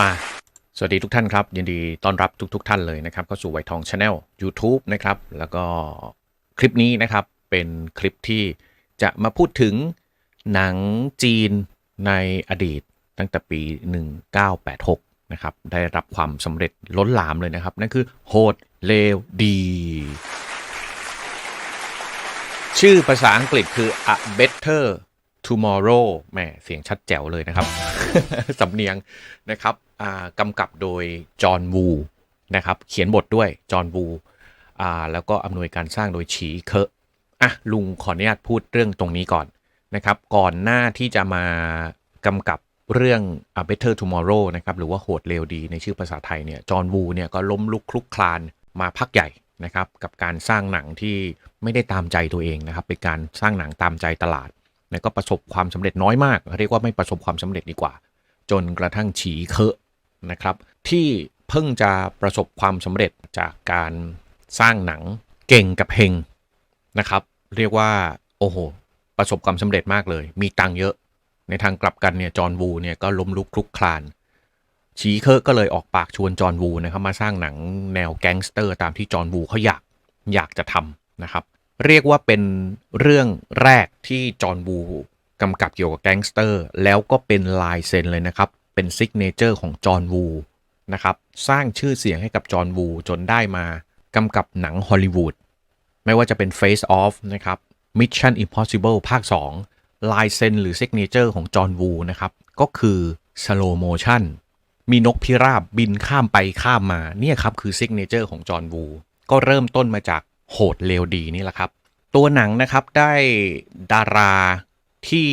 มา สวัสดีทุกท่านครับ ยินดีต้อนรับทุกๆท่านเลยนะครับเข้าสู่ไวทองชาแนล YouTube นะครับ แล้วก็คลิปนี้นะครับเป็นคลิปที่จะมาพูดถึงหนังจีนในอดีตตั้งแต่ปี 1986 นะครับ ได้รับความสำเร็จล้นหลามเลยนะครับ นั่นคือโหดเลวดี ชื่อภาษาอังกฤษคือ A Better Tomorrow แหมเสียงชัดแจ๋วเลยนะครับ สำเนียงนะครับกำกับโดยจอห์นวูนะครับ เขียนบทด้วยจอห์นวูแล้วก็อำนวยการสร้างโดยฉีเคอะอะลุงขออนุญาตพูดเรื่องตรงนี้ก่อนนะครับ ก่อนหน้าที่จะมากำกับเรื่อง A Better Tomorrow นะครับ หรือว่าโหดเร็วดีในชื่อภาษาไทยเนี่ย จอห์นวูเนี่ยก็ล้มลุกคลุกคลานมาพักใหญ่นะครับ กับการสร้างหนังที่ไม่ได้ตามใจตัวเองนะครับ เป็นการสร้างหนังตามใจตลาด แล้วก็ประสบความสำเร็จน้อยมาก เรียกว่าไม่ประสบความสำเร็จดีกว่า จนกระทั่งฉีเคอะนะครับ ที่เพิ่งจะประสบความสำเร็จจากการสร้างหนังเก่งกับเฮงนะครับ เรียกว่าโอ้โหประสบความสำเร็จมากเลย มีตังเยอะ ในทางกลับกันเนี่ยจอห์นวูเนี่ยก็ล้มลุกคลุกคลานฉีเคอะก็เลยออกปากชวนจอห์นวูนะครับมาสร้างหนังแนวแก๊งสเตอร์ตามที่จอห์นวูเขาอยากอยากจะทำนะครับ เรียกว่าเป็นเรื่องแรกที่จอห์นวูกำกับเกี่ยวกับแก๊งสเตอร์ แล้วก็เป็นลายเซ็นเลยนะครับ เป็นซิกเนเจอร์ของจอห์นวูนะครับ สร้างชื่อเสียงให้กับจอห์นวูจนได้มากำกับหนังฮอลลีวูดไม่ว่าจะเป็น Face Off นะครับ Mission Impossible ภาค 2 ลายเซ็นหรือซิกเนเจอร์ของจอห์นวูนะครับ ก็คือ Slow Motion มีนกพิราบบินข้ามไปข้ามมา เนี่ยครับคือซิกเนเจอร์ของจอห์นวูก็เริ่มต้นมาจาก โหดเลวดีนี่แหละครับ ตัวหนังนะครับได้ดาราที่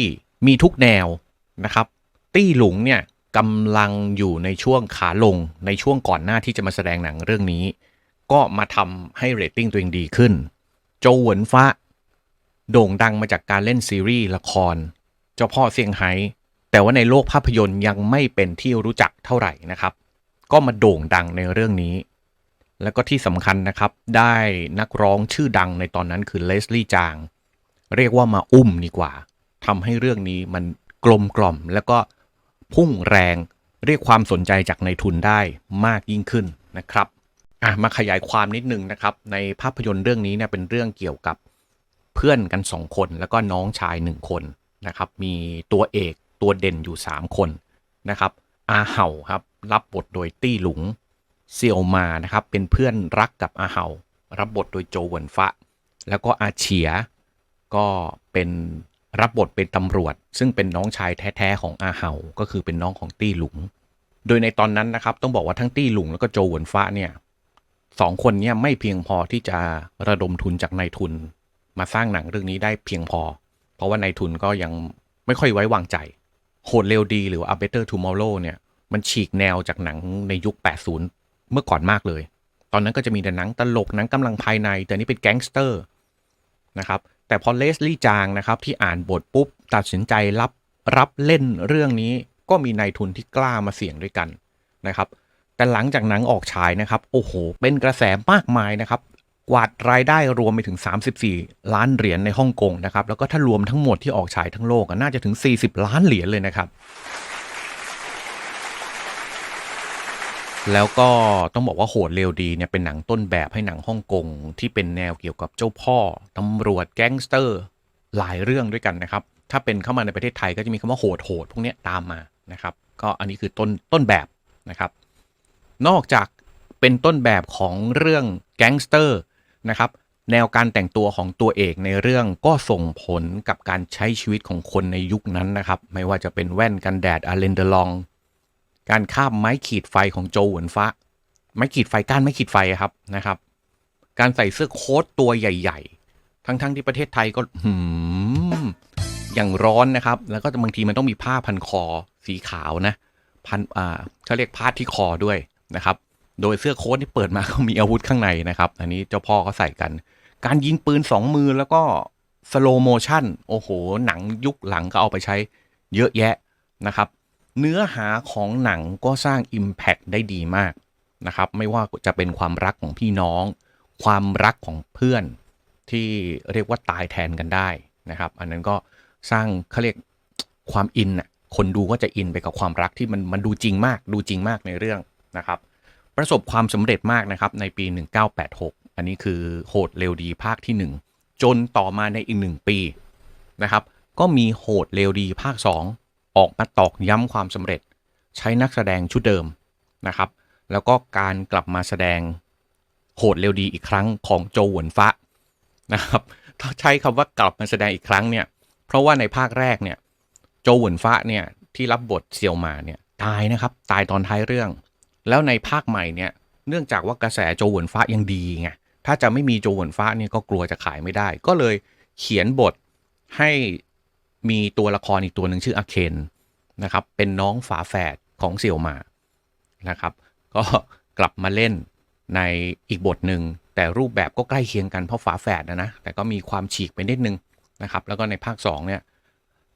มีทุกแนวนะครับ ตี้หลุงเนี่ยกำลังอยู่ในช่วงขาลงในช่วงก่อนหน้าที่จะมาแสดงหนังเรื่องนี้ ก็มาทำให้เรตติ้งตัวเองดีขึ้น โจวหวนฟ้า โด่งดังมาจากการเล่นซีรีส์ละคร เจ้าพ่อเซี่ยงไฮ้แต่ว่าในโลกภาพยนตร์ยังไม่เป็นที่รู้จักเท่าไหร่นะครับ ก็มาโด่งดังในเรื่องนี้ แล้วก็ที่สำคัญนะครับได้นักร้องชื่อดังในตอนนั้นคือเลสลี่จาง เรียกว่ามาอุ้มดีกว่าทำให้เรื่องนี้มันกลมกล่อม แล้วก็พุ่งแรงเรียกความสนใจจากในทุนได้มากยิ่งขึ้นนะครับอะมาขยายความนิดนึงนะครับ ในภาพยนตร์เรื่องนี้เนี่ยเป็นเรื่องเกี่ยวกับเพื่อนกันสองคนแล้วก็น้องชายหนึ่งคนนะครับมีตัวเอกตัวเด่นอยู่ 3 คนนะครับอาเห่าครับรับบทโดยตี้หลุง เซียวมานะครับเป็นเพื่อนรักกับอาเห่ารับบทโดยโจเหวินฟะ แล้วก็อาเฉียก็เป็นรับบทเป็นตำรวจ ซึ่งเป็นน้องชายแท้ๆของอาเห่าก็คือเป็นน้องของตี้หลุง โดยในตอนนั้นนะครับต้องบอกว่าทั้งตี้หลุงแล้วก็โจเหวินฟ้าเนี่ยสองคนเนี่ยไม่เพียงพอที่จะระดมทุนจากนายทุน มาสร้างหนังเรื่องนี้ได้เพียงพอ เพราะว่านายทุนก็ยังไม่ค่อยไว้วางใจโหดเร็วดีหรือว่า A Better Tomorrow เนี่ยมันฉีกแนวจากหนังในยุค 80 เมื่อก่อนมากเลย ตอนนั้นก็จะมีแต่หนังตลกหนังกำลังภายใน แต่นี่เป็นแก๊งสเตอร์นะครับแต่พอเลสลี่จางนะครับที่อ่านบทปุ๊บ ตัดสินใจรับรับเล่นเรื่องนี้ก็มีนายทุนที่กล้ามาเสี่ยงด้วยกันนะครับ แต่หลังจากหนังออกฉายนะครับ โอ้โห เป็นกระแสมากมายนะครับ กวาดรายได้รวมไปถึง 34 ล้านเหรียญในฮ่องกงนะครับ แล้วก็ถ้ารวมทั้งหมดที่ออกฉายทั้งโลกน่าจะถึง 40 ล้านเหรียญเลยนะครับ แล้วก็ต้องบอกว่าโหดเร็วดีเนี่ยเป็นหนังต้นแบบให้หนังฮ่องกงที่เป็นแนวเกี่ยวกับเจ้าพ่อตำรวจแก๊งสเตอร์หลายเรื่องด้วยกันนะครับ ถ้าเป็นเข้ามาในประเทศไทยก็จะมีคำว่าโหดโหดพวกนี้ตามมานะครับ ก็อันนี้คือต้นต้นแบบนะครับ นอกจากเป็นต้นแบบของเรื่องแก๊งสเตอร์นะครับแนวการแต่งตัวของตัวเอกในเรื่องก็ส่งผลกับการใช้ชีวิตของคนในยุคนั้นนะครับ ไม่ว่าจะเป็นแว่นกันแดดอาเลนเดลอง การข้ามไม้ขีดไฟของโจหวนฟ้า ไม้ขีดไฟก้านไม้ขีดไฟครับนะครับ การใส่เสื้อโค้ทตัวใหญ่ ๆ ทั้งๆที่ประเทศไทยก็หืมอย่างร้อนนะครับ แล้วก็บางทีมันต้องมีผ้าพันคอสีขาวนะ พันอ่าเขาเรียกพาดที่คอด้วยนะครับ โดยเสื้อโค้ทที่เปิดมาก็มีอาวุธข้างในนะครับ อันนี้เจ้าพ่อเขาใส่กัน การยิงปืนสองมือแล้วก็สโลโมชั่นโอ้โห หนังยุคหลังก็เอาไปใช้เยอะแยะนะครับ เนื้อหาของหนังก็สร้าง Impact ได้ดีมากนะครับ ไม่ว่าจะเป็นความรักของพี่น้อง ความรักของเพื่อนที่เรียกว่าตายแทนกันได้นะครับ อันนั้นก็สร้างเขาเรียกความอินน่ะคนดูก็จะอินไปกับความรักที่มันมันดูจริงมาก ดูจริงมากในเรื่องนะครับ ประสบความสำเร็จมากนะครับในปี 1986 อันนี้คือโหดเร็วดีภาคที่ 1 จนต่อมาในอีกหนึ่งปีนะครับ ก็มีโหดเร็วดีภาค 2 ออกมาตอกย้ำความสำเร็จ ใช้นักแสดงชุดเดิมนะครับ แล้วก็การกลับมาแสดงโหดเร็วดีอีกครั้งของโจหวนฟ้านะครับถ้าใช้คำว่ากลับมาแสดงอีกครั้งเนี่ย เพราะว่าในภาคแรกเนี่ยโจหวนฟ้าเนี่ยที่รับบทเซียวมาเนี่ยตายนะครับตายตอนท้ายเรื่อง แล้วในภาคใหม่เนี่ยเนื่องจากว่ากระแสโจหวนฟ้ายังดีไงถ้าจะไม่มีโจหวนฟ้าเนี่ยก็กลัวจะขายไม่ได้ ก็เลยเขียนบทให้ มีตัวละครอีกตัวหนึ่งชื่ออาเคนนะครับ เป็นน้องฝาแฝดของเซียวมานะครับ ก็กลับมาเล่นในอีกบทหนึ่งแต่รูปแบบก็ใกล้เคียงกันเพราะฝาแฝดนะนะแต่ก็มีความฉีกไปนิดนึงนะครับ แล้วก็ในภาค2เนี่ย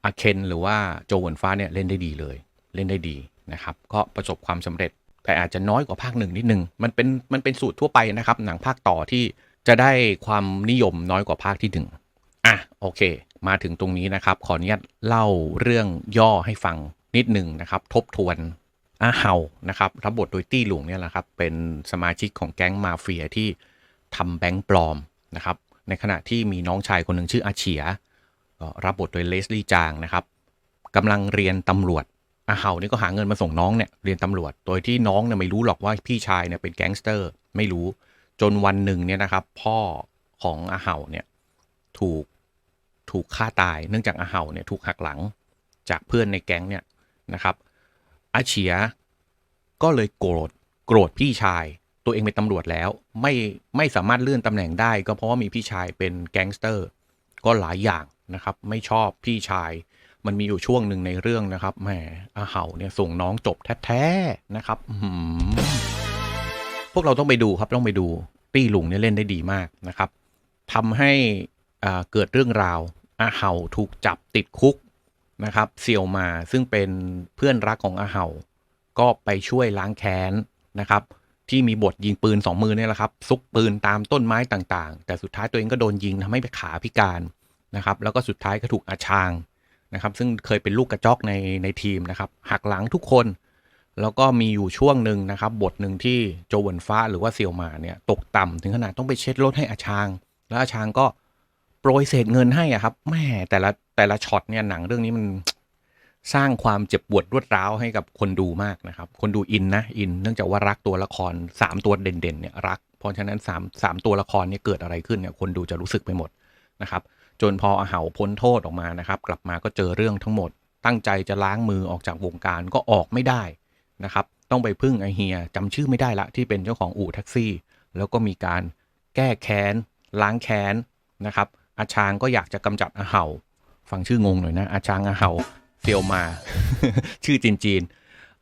อาเคนหรือว่าโจหวนฟ้าเนี่ยเล่นได้ดีเลย เล่นได้ดีนะครับ ก็ประสบความสำเร็จ แต่อาจจะน้อยกว่าภาคหนึ่งนิดนึง มันเป็นมันเป็นสูตรทั่วไปนะครับ หนังภาคต่อที่จะได้ความนิยมน้อยกว่าภาคที่หนึ่งอะโอเค มาถึงตรงนี้นะครับ ขออนุญาตเล่าเรื่องย่อให้ฟังนิดหนึ่งนะครับ ทบทวนอาเฮานะครับรับบทโดยตี้หลวงเนี่ยแหละครับ เป็นสมาชิกของแก๊งมาเฟียที่ทำแบงค์ปลอมนะครับ ในขณะที่มีน้องชายคนหนึ่งชื่ออาเฉียรับบทโดยเลสลี่จางนะครับกำลังเรียนตำรวจอาเฮานี่ก็หาเงินมาส่งน้องเนี่ยเรียนตำรวจ โดยที่น้องเนี่ยไม่รู้หรอกว่าพี่ชายเนี่ยเป็นแก๊งสเตอร์ไม่รู้จนวันหนึ่งเนี่ยนะครับ พ่อของอาเฮาเนี่ยถูก ถูกฆ่าตายเนื่องจากอาเฮาเนี่ยถูกหักหลังจากเพื่อนในแก๊งเนี่ยนะครับอาเฉียก็เลยโกรธโกรธพี่ชาย ตัวเองเป็นตำรวจแล้ว ไม่ไม่สามารถเลื่อนตำแหน่งได้ ก็เพราะว่ามีพี่ชายเป็นแก๊งสเตอร์ ก็หลายอย่างนะครับ ไม่ชอบพี่ชาย มันมีอยู่ช่วงหนึ่งในเรื่องนะครับแหมอาเห่าเนี่ยส่งน้องจบแท้ๆนะครับพวกเราต้องไปดูครับต้องไปดูตี้หลุงเนี่ยเล่นได้ดีมากนะครับทำให้ เกิดเรื่องราวอาเห่าถูกจับติดคุกนะครับเซียวมาซึ่งเป็นเพื่อนรักของอาเห่า ก็ไปช่วยล้างแค้นนะครับ ที่มีบทยิงปืนสองมือเนี่ยแหละครับ ซุกปืนตามต้นไม้ต่างๆ แต่สุดท้ายตัวเองก็โดนยิงทำให้ขาพิการนะครับ แล้วก็สุดท้ายก็ถูกอาชางนะครับ ซึ่งเคยเป็นลูกกระจอกในในทีมนะครับหักหลังทุกคน แล้วก็มีอยู่ช่วงหนึ่งนะครับ บทหนึ่งที่โจวนฟ้าหรือว่าเซียวมาเนี่ยตกต่ำถึงขนาดต้องไปเช็ดรถให้อาชาง แล้วอาชางก็ โปรยเศษเงินให้อะครับแม่แต่ละแต่ละช็อตเนี่ยหนังเรื่องนี้มันสร้างความเจ็บปวดรวดร้าวให้กับคนดูมากนะครับ คนดูอินนะอิน เนื่องจากว่ารักตัวละคร 3 ตัวเด่นๆเนี่ยรัก เพราะฉะนั้น3 3ตัวละครเนี่ยเกิดอะไรขึ้นเนี่ยคนดูจะรู้สึกไปหมดนะครับ จนพออาเหาพ้นโทษออกมานะครับ กลับมาก็เจอเรื่องทั้งหมด ตั้งใจจะล้างมือออกจากวงการก็ออกไม่ได้นะครับ ต้องไปพึ่งไอเฮียจำชื่อไม่ได้ละที่เป็นเจ้าของอู่แท็กซี่ แล้วก็มีการแก้แค้นล้างแค้นนะครับ อาชางก็อยากจะกำจัดอาเหาฟังชื่องงหน่อยนะ อาชางอาเหาเซียวมา ชื่อจีนจีน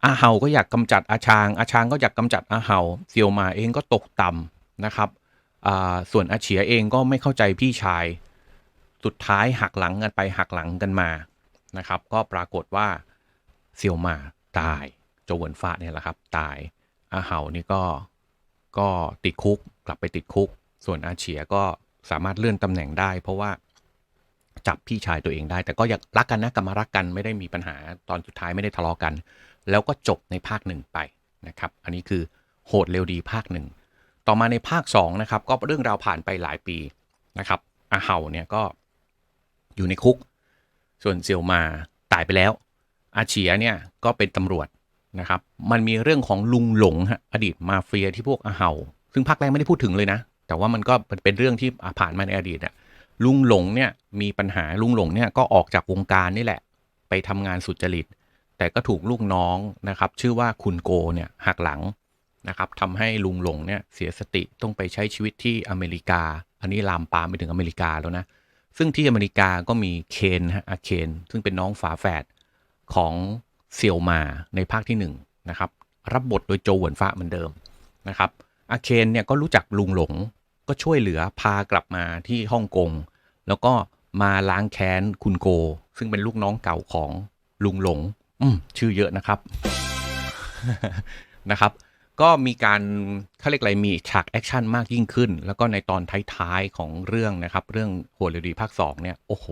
อาเหาก็อยากกำจัดอาชาง อาชางก็อยากกำจัดอาเหาเซียวมาเองก็ตกต่ำนะครับอ่าส่วนอาเฉียเองก็ไม่เข้าใจพี่ชาย สุดท้ายหักหลังกันไปหักหลังกันมานะครับ ก็ปรากฏว่าเซียวมาตายโจวนฟ้าเนี่ยแหละครับ ตายอาเหานี่ก็ก็ติดคุกกลับไปติดคุก ส่วนอาเฉียก็ สามารถเลื่อนตำแหน่งได้ เพราะว่าจับพี่ชายตัวเองได้ แต่ก็อยากรักกันนะกลับมารักกันไม่ได้มีปัญหาตอนสุดท้ายไม่ได้ทะเลาะกัน แล้วก็จบในภาคหนึ่งไปนะครับ อันนี้คือโหดเร็วดีภาคหนึ่งต่อมาในภาค2นะครับก็เรื่องราวผ่านไปหลายปีนะครับอาเห่าเนี่ยก็อยู่ในคุก ส่วนเซียวมาตายไปแล้ว อาเฉียเนี่ยก็เป็นตำรวจนะครับ มันมีเรื่องของลุงหลงฮะอดีตมาเฟียที่พวกอาเห่า ซึ่งภาคแรกไม่ได้พูดถึงเลยนะ แต่ว่ามันก็เป็นเรื่องที่ผ่านมาในอดีตอะลุงหลงเนี่ยมีปัญหาลุงหลงเนี่ยก็ออกจากวงการนี่แหละ ไปทำงานสุจริต แต่ก็ถูกลูกน้องนะครับ ชื่อว่าคุณโกเนี่ยหักหลังนะครับทำให้ลุงหลงเนี่ยเสียสติต้องไปใช้ชีวิตที่อเมริกา อันนี้ลามปามไปถึงอเมริกาแล้วนะ ซึ่งที่อเมริกาก็มีเคนฮะอาเคนซึ่งเป็นน้องฝาแฝดของเซียวมาในภาคที่หนึ่งนะครับรับบทโดยโจหวนฟ้าเหมือนเดิมนะครับอาเคนเนี่ยก็รู้จักลุงหลง ก็ช่วยเหลือพากลับมาที่ฮ่องกง แล้วก็มาล้างแค้นคุณโก ซึ่งเป็นลูกน้องเก่าของลุงหลง อืมชื่อเยอะนะครับนะครับ ก็มีการเขาเรียกอะไรมีฉากแอคชั่นมากยิ่งขึ้น แล้วก็ในตอนท้ายๆของเรื่องนะครับ เรื่องโหดเรยวดีภาค2เนี่ย โอ้โห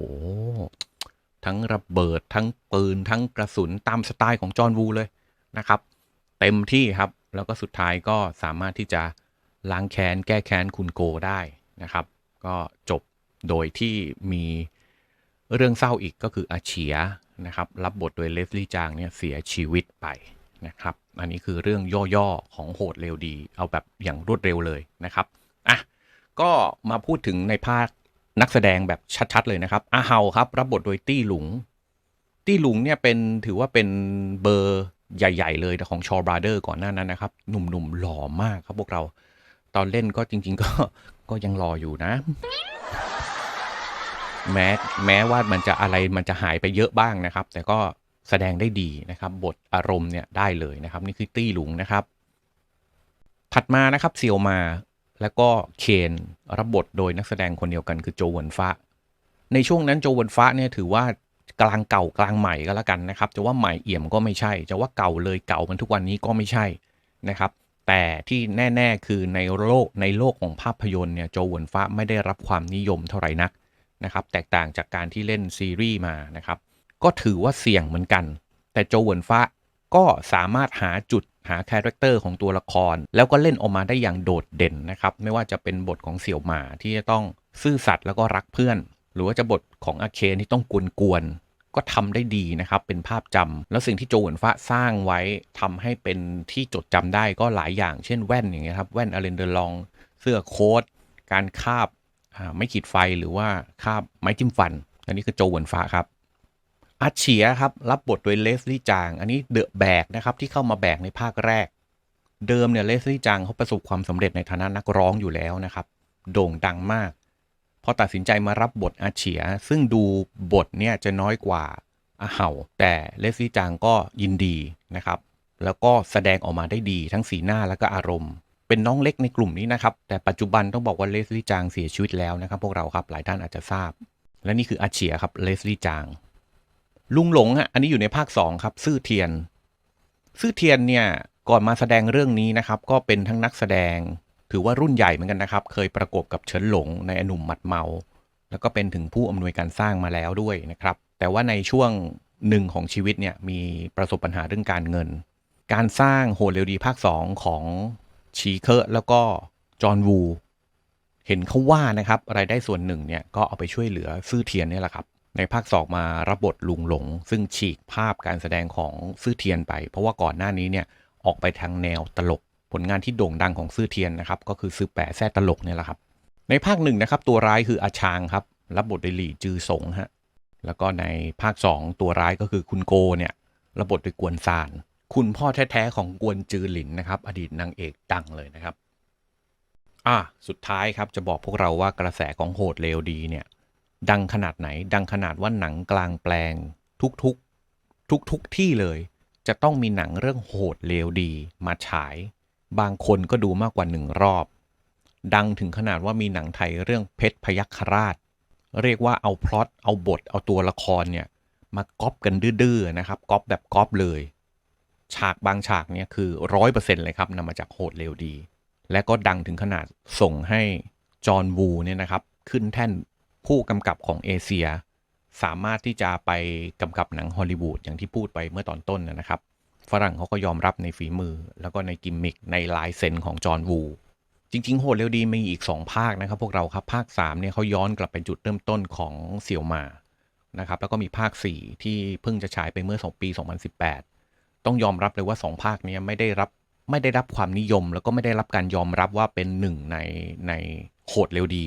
ทั้งระเบิดทั้งปืนทั้งกระสุนตามสไตล์ของจอห์นวูเลยนะครับ เต็มที่ครับ แล้วก็สุดท้ายก็สามารถที่จะ ล้างแค้นแก้แค้นคุณโกได้นะครับ ก็จบโดยที่มีเรื่องเศร้าอีกก็คืออาเฉียนะครับ รับบทโดยเลสลี่จางเนี่ยเสียชีวิตไปนะครับ อันนี้คือเรื่องย่อๆของโหดเร็วดี เอาแบบอย่างรวดเร็วเลยนะครับอะก็มาพูดถึงในภาคนักแสดงแบบชัดๆเลยนะครับอาเฮาครับ รับบทโดยตี้หลุง ตี้หลุงเนี่ยเป็นถือว่าเป็นเบอร์ใหญ่ ๆ เลยของชอบราเดอร์ก่อนหน้านั้นนะครับ หนุ่มๆหล่อมากครับพวกเรา ตอนเล่นก็จริง ๆ ก็ก็ยังรออยู่นะ แม้แม้ว่ามันจะอะไรมันจะหายไปเยอะบ้างนะครับ แต่ก็แสดงได้ดีนะครับ บทอารมณ์เนี่ยได้เลยนะครับ นี่คือตี้หลุงนะครับ ถัดมานะครับเซียวมา แล้วก็เคนรับบทโดยนักแสดงคนเดียวกันคือโจววนฟ้าในช่วงนั้นโจววนฟ้าเนี่ยถือว่ากลางเก่ากลางใหม่ก็แล้วกันนะครับ จะว่าใหม่เอี่ยมก็ไม่ใช่ จะว่าเก่าเลยเก่ามันทุกวันนี้ก็ไม่ใช่นะครับ แต่ที่แน่ ๆ คือในโลกในโลกของภาพยนตร์เนี่ยโจววนฟ้าไม่ได้รับความนิยมเท่าไหร่นักนะครับ แตกต่างจากการที่เล่นซีรีส์มานะครับ ก็ถือว่าเสี่ยงเหมือนกัน แต่โจววนฟ้าก็สามารถหาจุดหาคาแรคเตอร์ของตัวละคร แล้วก็เล่นออกมาได้อย่างโดดเด่นนะครับ ไม่ว่าจะเป็นบทของเสี่ยวหมาที่จะต้องซื่อสัตย์แล้วก็รักเพื่อน หรือว่าจะบทของอาเคนที่ต้องกวน ก็ทำได้ดีนะครับ เป็นภาพจำแล้วสิ่งที่โจวหวนฟ้าสร้างไว้ทำให้เป็นที่จดจำได้ก็หลายอย่าง เช่นแว่นอย่างเงี้ยครับแว่นอเลนเดอร์ลอง เสื้อโค้ทการคาบไม่ขีดไฟหรือว่าคาบไม้จิ้มฟัน อันนี้คือโจวหวนฟ้าครับอาเฉียครับรับบทโดยเลสลี่จาง อันนี้เดอะแบกนะครับที่เข้ามาแบกในภาคแรก เดิมเนี่ยเลสลี่จางเขาประสบความสำเร็จในฐานะนักร้องอยู่แล้วนะครับ โด่งดังมาก พอตัดสินใจมารับบทอาเฉีย ซึ่งดูบทเนี่ยจะน้อยกว่าอาเห่า แต่เลสลี่จางก็ยินดีนะครับ แล้วก็แสดงออกมาได้ดีทั้งสีหน้าและก็อารมณ์ เป็นน้องเล็กในกลุ่มนี้นะครับ แต่ปัจจุบันต้องบอกว่าเลสลี่จางเสียชีวิตแล้วนะครับ พวกเราครับหลายท่านอาจจะทราบ และนี่คืออาเฉียครับเลสลี่จาง ลุงหลงฮะอันนี้อยู่ในภาค2ครับซื่อเทียน ซื่อเทียนเนี่ยก่อนมาแสดงเรื่องนี้นะครับ ก็เป็นทั้งนักแสดง ถือว่ารุ่นใหญ่เหมือนกันนะครับ เคยประกบกับเฉินหลงในอนุ่มหมัดเมา แล้วก็เป็นถึงผู้อำนวยการสร้างมาแล้วด้วยนะครับ แต่ว่าในช่วงหนึ่งของชีวิตเนี่ยมีประสบปัญหาเรื่องการเงิน การสร้างโหดเร็วดีภาค 2 ของชีเคอร์แล้วก็จอห์นวู เห็นเขาว่านะครับรายได้ส่วนหนึ่งเนี่ยก็เอาไปช่วยเหลือซื่อเทียนนี่แหละครับ ในภาคสองมารับบทลุงหลง ซึ่งฉีกภาพการแสดงของซื่อเทียนไป เพราะว่าก่อนหน้านี้เนี่ยออกไปทางแนวตลก ผลงานที่โด่งดังของซื่อเทียนนะครับก็คือซื่อแปะแซ่ตลกเนี่ยแหละครับ ในภาคหนึ่งนะครับตัวร้ายคืออาชางครับรับบทโดยหลี่จือสงฮะแล้วก็ในภาค 2 ตัวร้ายก็คือคุณโกเนี่ยรับบทโดยกวนซาน คุณพ่อแท้ๆของกวนจือหลินนะครับ อดีตนางเอกดังเลยนะครับอะสุดท้ายครับจะบอกพวกเราว่ากระแสของโหดเลวดีเนี่ยดังขนาดไหน ดังขนาดว่าหนังกลางแปลงทุกๆทุกๆที่เลย จะต้องมีหนังเรื่องโหดเลวดีมาฉาย บางคนก็ดูมากกว่าหนึ่งรอบ ดังถึงขนาดว่ามีหนังไทยเรื่องเพชรพยัคฆราช เรียกว่าเอาพล็อตเอาบท เอาตัวละครเนี่ยมาก๊อปกันดื้อๆนะครับก๊อปแบบก๊อปเลย ฉากบางฉากเนี่ยคือร้อยเปอร์เซ็นต์เลยครับนำมาจากโหดเลวดี และก็ดังถึงขนาดส่งให้จอห์นวูเนี่ยนะครับขึ้นแท่นผู้กำกับของเอเชีย สามารถที่จะไปกำกับหนังฮอลลีวูดอย่างที่พูดไปเมื่อตอนต้นนะนะครับ ฝรั่งเขาก็ยอมรับในฝีมือ แล้วก็ในกิมมิคในลายเซ็นของจอห์นวู จริง ๆ โหดเร็วดีมีอีก 2 ภาคนะครับ พวกเราครับภาค3เนี่ยเขาย้อนกลับไปจุดเริ่มต้นของเสี่ยวมานะครับแล้วก็มีภาค 4 ที่เพิ่งจะฉายไปเมื่อ 2 ปี 2018 ต้องยอมรับเลยว่า 2 ภาคเนี้ไม่ได้รับไม่ได้รับความนิยม แล้วก็ไม่ได้รับการยอมรับว่าเป็นหนึ่งในในโหดเร็วดี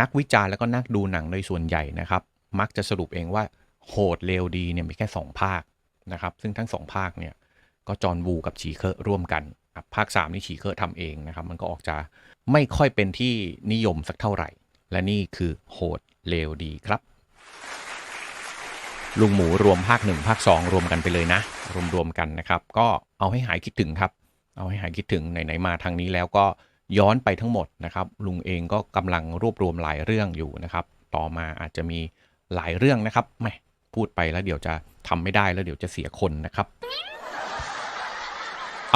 นักวิจารณ์แล้วก็นักดูหนังโดยส่วนใหญ่นะครับ มักจะสรุปเองว่าโหดเร็วดีเนี่ยมีแค่ 2 ภาคนะครับซึ่งทั้ง 2 ภาคเนี่ย ก็จอห์นวูกับฉีเคอร์ร่วมกันภาค 3 นี่ฉีเคอร์ทำเองนะครับ มันก็ออกจะไม่ค่อยเป็นที่นิยมสักเท่าไหร่ และนี่คือโหดเร็วดีครับ ลุงหมูรวมภาค 1 ภาค 2 รวมกันไปเลยนะ รวมๆกันนะครับ ก็เอาให้หายคิดถึงครับ เอาให้หายคิดถึงไหนๆมาทางนี้แล้วก็ย้อนไปทั้งหมดนะครับ ลุงเองก็กำลังรวบรวมหลายเรื่องอยู่นะครับ ต่อมาอาจจะมีหลายเรื่องนะครับไม่พูดไปแล้วเดี๋ยวจะทำไม่ได้แล้วเดี๋ยวจะเสียคนนะครับ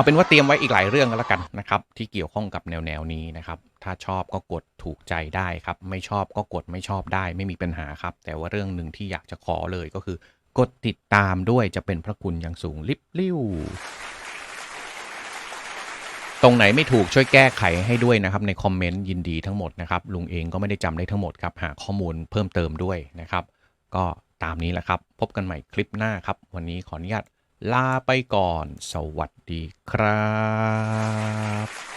เอาเป็นว่าเตรียมไว้อีกหลายเรื่องก็แล้วกันนะครับที่เกี่ยวข้องกับแนวแนวนี้นะครับ ถ้าชอบก็กดถูกใจได้ครับ ไม่ชอบก็กดไม่ชอบได้ไม่มีปัญหาครับ แต่ว่าเรื่องหนึ่งที่อยากจะขอเลยก็คือ กดติดตามด้วยจะเป็นพระคุณอย่างสูงลิบลิ่วตรงไหนไม่ถูกช่วยแก้ไขให้ด้วยนะครับในคอมเมนต์ยินดีทั้งหมดนะครับลุงเองก็ไม่ได้จำได้ทั้งหมดครับ หาข้อมูลเพิ่มเติมด้วยนะครับ ก็ตามนี้แหละครับ พบกันใหม่คลิปหน้าครับ วันนี้ขออนุญาต ลาไปก่อน สวัสดีครับ